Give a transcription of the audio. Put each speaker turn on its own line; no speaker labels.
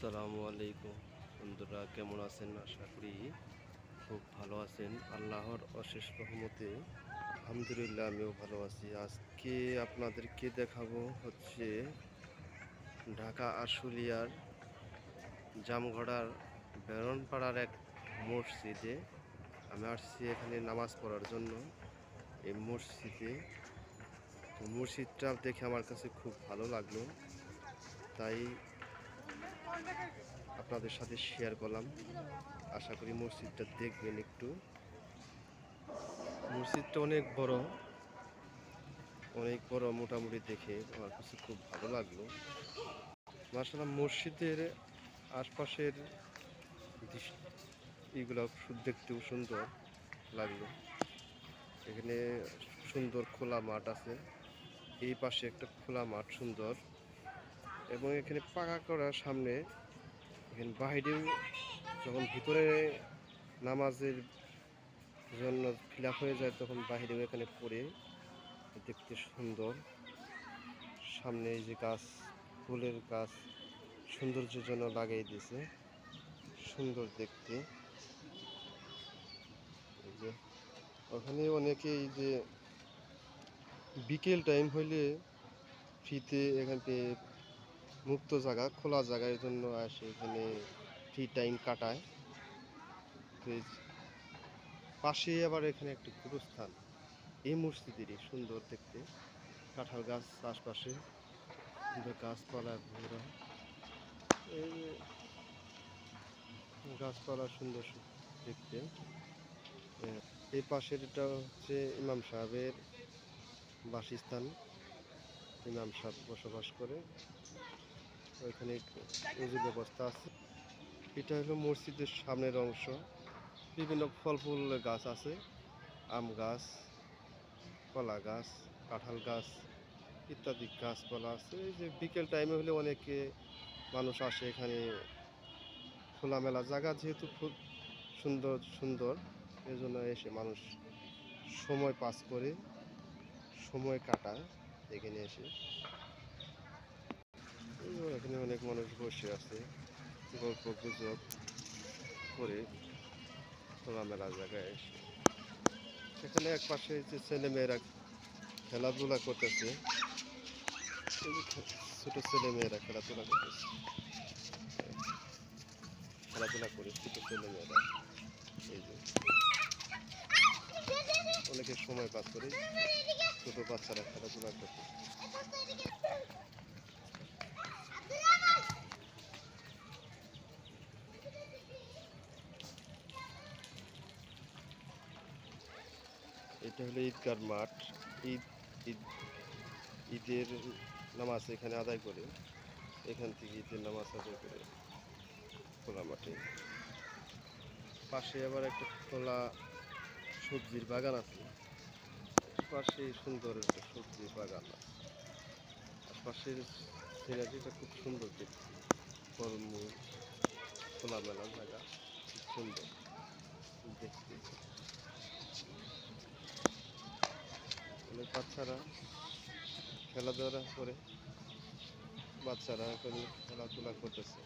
আসসালামু আলাইকুম। বন্ধুরা, কেমন আছেন? আশা করি খুব ভালো আছেন। আল্লাহর অশেষ রহমতে, আলহামদুলিল্লাহ, আমিও ভালো আছি। আজকে আপনাদেরকে দেখাবো হচ্ছে ঢাকা আশুলিয়ার জামগড়ার বেরনপাড়ার এক মসজিদে। আমি আসছি এখানে নামাজ পড়ার জন্য এই মসজিদে। মসজিদটা দেখে আমার কাছে খুব ভালো লাগল। তাই আপনাদের সাথে শেয়ার করলাম। আশা করি মসজিদটা দেখবেন একটু। মসজিদটা অনেক বড়। অনেক বড় মোটামুটি দেখে আমার কাছে খুব ভালো লাগল। মার্শাল্লাহ মসজিদের আশপাশের এগুলো দেখতেও সুন্দর লাগল। এখানে সুন্দর খোলা মাঠ আছে। এই পাশে একটা খোলা মাঠ সুন্দর। এবং এখানে পাকা করার সামনে এখানে বাহিরেও যখন ভিতরে নামাজের জন্য ফিল হয়ে যায়, তখন বাহিরেও এখানে পড়ে। দেখতে সুন্দর। সামনে এই যে গাছ, ফুলের গাছ সৌন্দর্যের জন্য লাগাই দিয়েছে। সুন্দর দেখতে। এই যে ওখানে অনেকে এই যে বিকেল টাইম হইলে ফ্রিতে এখান থেকে মুক্ত জায়গা, খোলা জায়গার জন্য আসে এখানে ফ্রি টাইম কাটায়। পাশে আবার এখানে একটি গুরুস্থান। এই মসজিদেরই সুন্দর দেখতে। কাঁঠাল গাছ আশপাশে গাছপালা ঘোরা। এই গাছপালা সুন্দর দেখতে। এই পাশের এটা হচ্ছে ইমাম সাহেবের বাসস্থান। ইমাম সাহেব বসবাস করে। ওইখানে উজু ব্যবস্থা আছে। এটা হলো মসজিদের সামনের অংশ। বিভিন্ন ফল ফুল গাছ আছে। আম গাছ, কলা গাছ, কাঁঠাল গাছ ইত্যাদি গাছপালা আছে। এই যে বিকেল টাইমে হলে অনেকে মানুষ আসে এখানে। খোলামেলা জায়গা যেহেতু খুব সুন্দর সুন্দর এই জন্য এসে মানুষ সময় পাস করে, সময় কাটায় এখানে এসে। এখানে অনেক মানুষ বসে আছে, গল্প গুজব করে খোলামেলা জায়গায় এসে। এখানে এক পাশে যে ছেলেমেয়েরা খেলাধুলা করতেছে, ছোট ছেলেমেয়েরা খেলাধুলা করতেছে। খেলাধুলা করে ছোট ছেলেমেয়েরা, এই যে অনেকে সময় পাস করে ছোট বাচ্চারা খেলাধুলা করতেছে। এটা হলো ঈদগার মাঠ। ঈদ ঈদ, ঈদের নামাজ এখানে আদায় করে। এখান থেকে ঈদের নামাজ আদায় করে খোলা মাঠে। পাশে আবার একটা খোলা সবজির বাগান আছে। পাশে সুন্দর একটা সবজির বাগান আছে। আর পাশের সিনারিটা খুব সুন্দর দেখতে। কর্ম খোলামেলা জায়গা, খুব সুন্দর। দেখতে অনেক বাচ্চারা খেলাধুলা করে বাচ্চারা এখন খেলাধুলা করতেছে।